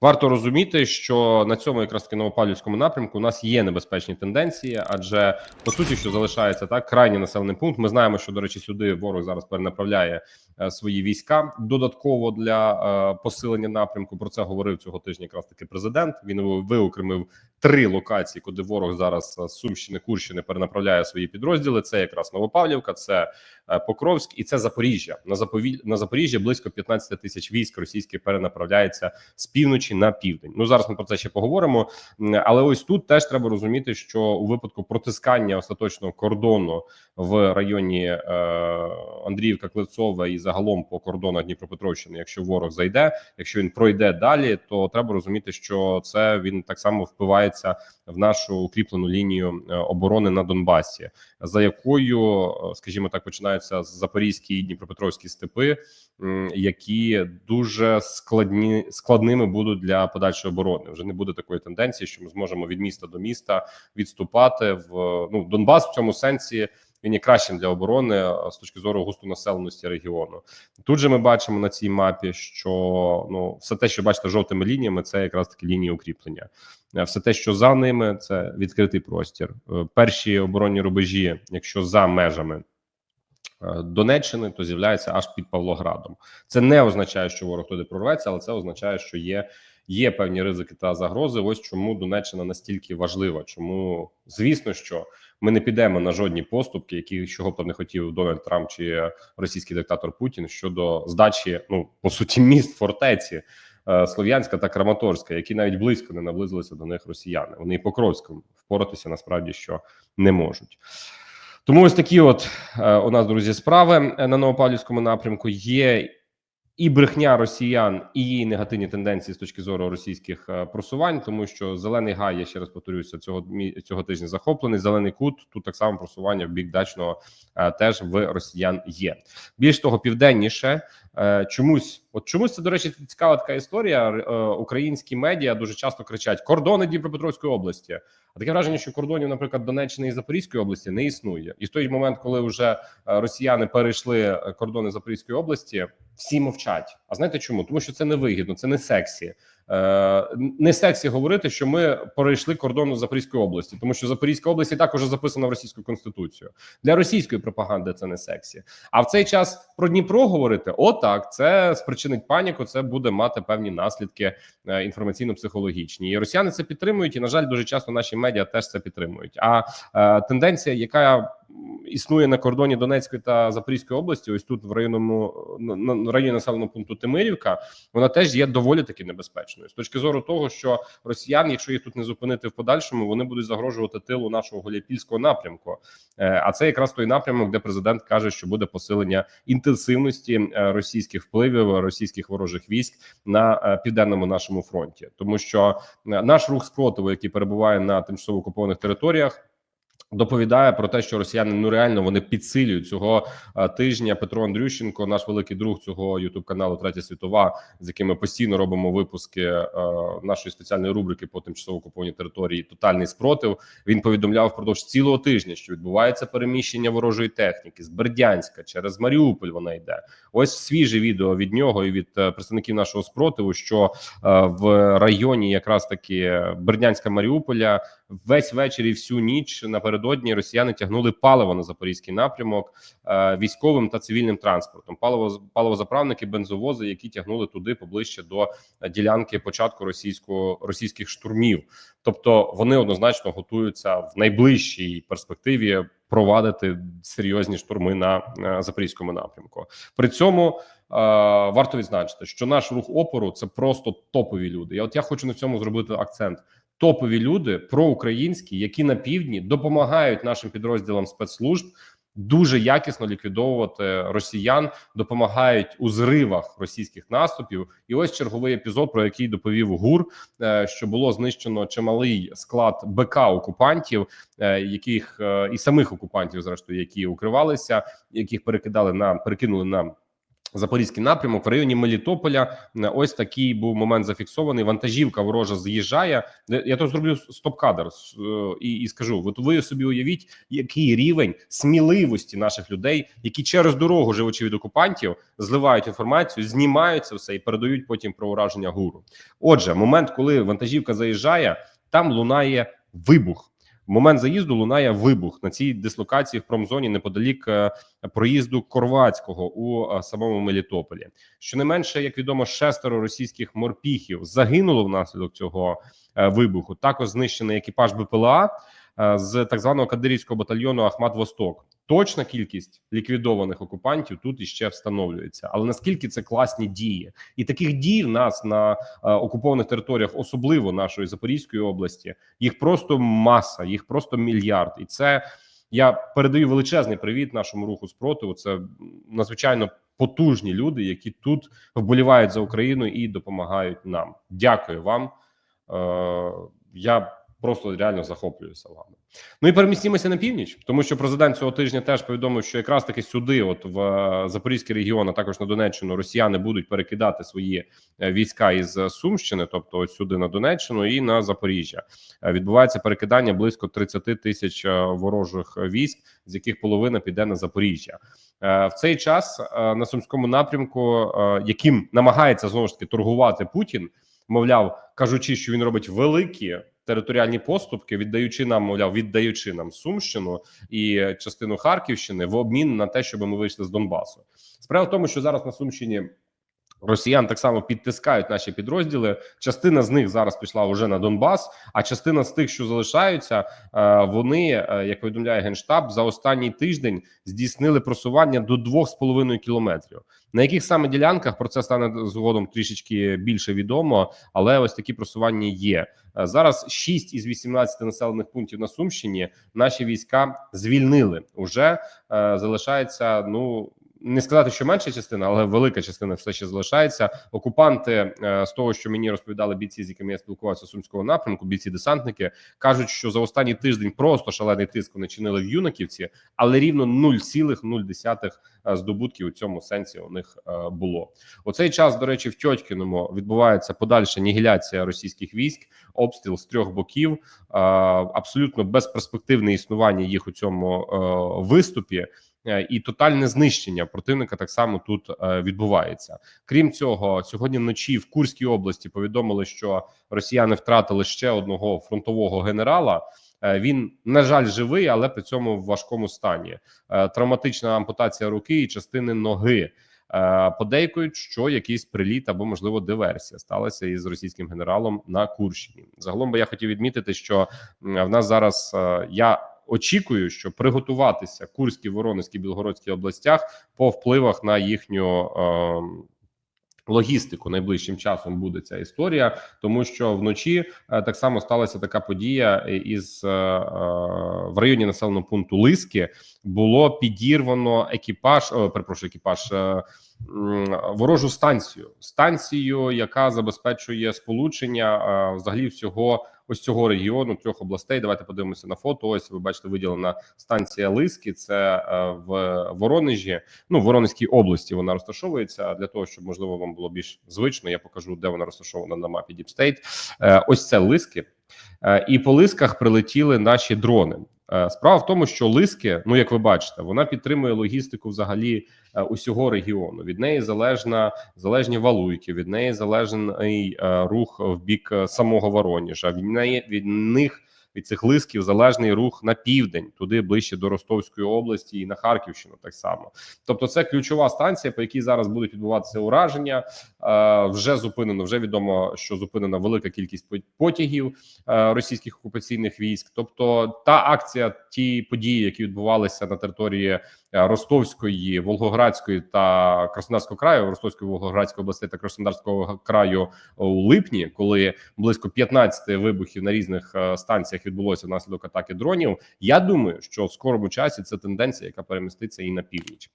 Варто розуміти, що на цьому якраз таки новопавлівському напрямку у нас є небезпечні тенденції, адже по суті, що залишається так, крайній населений пункт. Ми знаємо, що до речі, сюди ворог зараз перенаправляє е, свої війська додатково для е, посилення напрямку. Про це говорив цього тижня. Якраз таки президент. Він виокремив три локації, куди ворог зараз е, з Сумщини, Курщини перенаправляє свої підрозділи. Це якраз Новопавлівка, це Покровськ і це Запоріжжя. На Запові... на Запоріжжя близько 15 тисяч військ російських перенаправляється з півночі на південь. Ну зараз ми про це ще поговоримо. Але ось тут теж треба розуміти, що у випадку протискання остаточного кордону в районі е, Андріївка, Клецова і загалом по кордонах Дніпропетровщини, якщо ворог зайде, якщо він пройде далі, то треба розуміти, що це він так само впивається в нашу укріплену лінію е, оборони на Донбасі, за якою, е, скажімо так, починаються запорізькі і дніпропетровські степи, які дуже складні складними будуть для подальшої оборони. Вже не буде такої тенденції, що ми зможемо від міста до міста відступати в ну Донбас в цьому сенсі. Він є кращим для оборони з точки зору густонаселеності регіону. Тут же ми бачимо на цій мапі, що ну все те, що бачите жовтими лініями, це якраз таки лінії укріплення. Е, Все те, що за ними, це відкритий простір. Е, Перші оборонні рубежі, якщо за межами е, Донеччини, то з'являється аж під Павлоградом. Це не означає, що ворог туди прорветься, але це означає, що є. Є певні ризики та загрози. Ось чому Донеччина настільки важлива. Чому звісно, що ми не підемо на жодні поступки, які чого б не хотів Дональд Трамп чи російський диктатор Путін щодо здачі, ну по суті, міст фортеці е, Слов'янська та Краматорська, які навіть близько не наблизилися до них росіяни. Вони і Покровськом впоратися насправді що не можуть. Тому ось такі, от е, у нас друзі, справи е, на Новопавлівському напрямку є. І брехня росіян, і її негативні тенденції з точки зору російських е, просувань, тому що зелений гай, я ще раз повторюся, цього цього тижня захоплений. Зелений кут тут так само просування в бік дачного теж в росіян є. Більш того, південніше чомусь, от чомусь це до речі, цікава така історія. Е, Українські медіа дуже часто кричать кордони Дніпропетровської області. А таке враження, що кордонів, наприклад, Донеччини і Запорізької області не існує. І в той момент, коли вже е, росіяни перейшли е, кордони Запорізької області, всі мовчать. А знаєте чому? Тому що це не вигідно, це не сексі. Е, не сексі говорити, що ми перейшли кордон Запорізької області, тому що Запорізька область і так уже записана в російську конституцію. Для російської пропаганди це не сексі. А в цей час про Дніпро говорити: отак, це спричинить паніку. Це буде мати певні наслідки е, інформаційно-психологічні. І росіяни це підтримують. І на жаль, дуже часто наші медіа теж це підтримують. А е, тенденція, яка існує на кордоні Донецької та Запорізької області, ось тут в районному на, районі населеного пункту Тимирівка, вона теж є доволі таки небезпечною з точки зору того, що росіян, якщо їх тут не зупинити в подальшому, вони будуть загрожувати тилу нашого Голіпільського напрямку. Е, А це якраз той напрямок, де президент каже, що буде посилення інтенсивності е, російських впливів російських ворожих військ на е, південному нашому фронті, тому що наш рух спротиву, який перебуває на тимчасово окупованих територіях. Доповідає про те, що росіяни ну реально вони підсилюють цього е, тижня. Петро Андрющенко, наш великий друг цього ютуб каналу Третя світова, з яким ми постійно робимо випуски е, нашої спеціальної рубрики по тимчасово окупованій території. Тотальний спротив. Він повідомляв впродовж цілого тижня, що відбувається переміщення ворожої техніки з Бердянська через Маріуполь. Вона йде. Ось свіже відео від нього і від е, представників нашого спротиву, що в районі якраз таки Бердянська Маріуполя весь вечір і всю ніч напередодні росіяни тягнули паливо на запорізький напрямок е, військовим та цивільним транспортом. Паливо паливозаправники, бензовози, які тягнули туди поближче до ділянки початку російського російських штурмів. Тобто вони однозначно готуються в найближчій перспективі провадити серйозні штурми на е, запорізькому напрямку. При цьому е, варто відзначити, що наш рух опору це просто топові люди. Я от я хочу на цьому зробити акцент. Топові люди проукраїнські, які на півдні допомагають нашим підрозділам спецслужб дуже якісно ліквідовувати росіян, допомагають у зривах російських наступів. І ось черговий епізод, про який доповів ГУР, е, що було знищено чималий склад БК окупантів, е, яких е, і самих окупантів, зрештою, які укривалися, яких перекидали на перекинули на Запорізький напрямок в районі Мелітополя. Е, Ось такий був момент зафіксований. Вантажівка ворожа з'їжджає. Е, Я то зроблю стоп-кадр е, і, і скажу: от ви собі уявіть, який рівень сміливості наших людей, які через дорогу, живучи від окупантів, зливають інформацію, знімають це все і передають потім про ураження гуру. Отже, момент, коли вантажівка заїжджає, там лунає вибух. В момент заїзду лунає вибух на цій дислокації в промзоні неподалік е, проїзду Корвацького у е, самому Мелітополі. Щонайменше, як відомо, шестеро російських морпіхів загинуло внаслідок цього е, вибуху. Також знищений екіпаж БПЛА з так званого кадирівського батальйону Ахмат Восток. Точна кількість ліквідованих окупантів тут іще встановлюється. Але наскільки це класні дії, і таких дій в нас на е, окупованих територіях, особливо нашої Запорізької області, їх просто маса, їх просто мільярд, і це я передаю величезний привіт нашому руху спротиву. Це надзвичайно потужні люди, які тут вболівають за Україну і допомагають нам. Дякую вам. Е, я просто реально захоплююся вами. Ну і перемістімося на північ, тому що президент цього тижня теж повідомив, що якраз таки сюди, от в е, Запорізький регіон, а також на Донеччину, росіяни будуть перекидати свої е, війська із е, Сумщини, тобто от сюди на Донеччину і на Запоріжжя. Відбувається перекидання близько 30 тисяч ворожих військ, з яких половина піде на Запоріжжя. В цей час на сумському напрямку, яким намагається знову ж таки торгувати Путін, мовляв, кажучи, що він робить великі територіальні поступки, віддаючи нам, мовляв, віддаючи нам Сумщину і частину Харківщини в обмін на те, щоб ми вийшли з Донбасу. Справа в тому, що зараз на Сумщині. Росіян так само підтискають наші підрозділи. Частина з них зараз пішла вже на Донбас. А частина з тих, що залишаються, е, вони, е, як повідомляє генштаб, за останній тиждень здійснили просування до 2,5 кілометрів. На яких саме ділянках про це стане згодом трішечки більше відомо, але ось такі просування є. Е, Зараз 6 із 18 населених пунктів на Сумщині наші війська звільнили. Уже залишається ну не сказати, що менша частина, але велика частина все ще залишається. Окупанти е, з того, що мені розповідали бійці, з якими я спілкувався сумського напрямку, бійці десантники кажуть, що за останній тиждень просто шалений тиск вони чинили в юнаківці, але рівно 0,0 е, здобутків у цьому сенсі у них е, було. У цей час, до речі, в Тьотькіному відбувається подальша нігіляція російських військ, обстріл з трьох боків, абсолютно безперспективне існування їх у цьому виступі. Е, І тотальне знищення противника так само тут е, відбувається. Крім цього, сьогодні вночі в Курській області повідомили, що росіяни втратили ще одного фронтового генерала. Е, Він на жаль живий, але при цьому в важкому стані. Травматична ампутація руки і частини ноги. Подейкують, що якийсь приліт або можливо диверсія сталася із російським генералом на Курщині. Загалом би я хотів відмітити, що в нас зараз я очікую, що приготуватися Курській, Воронезькій, Білгородській областях по впливах на їхню. ем, Логістику найближчим часом буде ця історія, тому що вночі е, так само сталася така подія із е, е, в районі населеного пункту Лиски було підірвано екіпаж. О, перепрошую, екіпаж е, ворожу станцію, станцію, яка забезпечує сполучення е, взагалі всього ось цього регіону трьох областей. Давайте подивимося на фото. Ось ви бачите, виділена станція Лиски. Це е, в Воронежі. Ну в Воронезькій області вона розташовується. Для того щоб можливо вам було більш звично, я покажу, де вона розташована на мапі Діпстейт. Е, Ось це Лиски, Е, і по лисках прилетіли наші дрони. Е, Справа в тому, що Лиски, ну як ви бачите, вона підтримує логістику взагалі е, усього регіону. Від неї залежна залежні валуйки, від неї залежний е, рух в бік самого Вороніжа. Від неї від них від цих лисків залежний рух на південь, туди ближче до Ростовської області і на Харківщину. Так само, тобто, це ключова станція, по якій зараз будуть відбуватися ураження. Е, Вже зупинено. Вже відомо, що зупинена велика кількість потягів е, російських окупаційних військ. Тобто, та акція, ті події, які відбувалися на території е, Ростовської, Волгоградської та Краснодарського краю, Ростовської, Волгоградської областей та Краснодарського краю у липні, коли близько 15 вибухів на різних станціях відбулося внаслідок атаки дронів. Я думаю, що в скорому часі це тенденція, яка переміститься і на північ.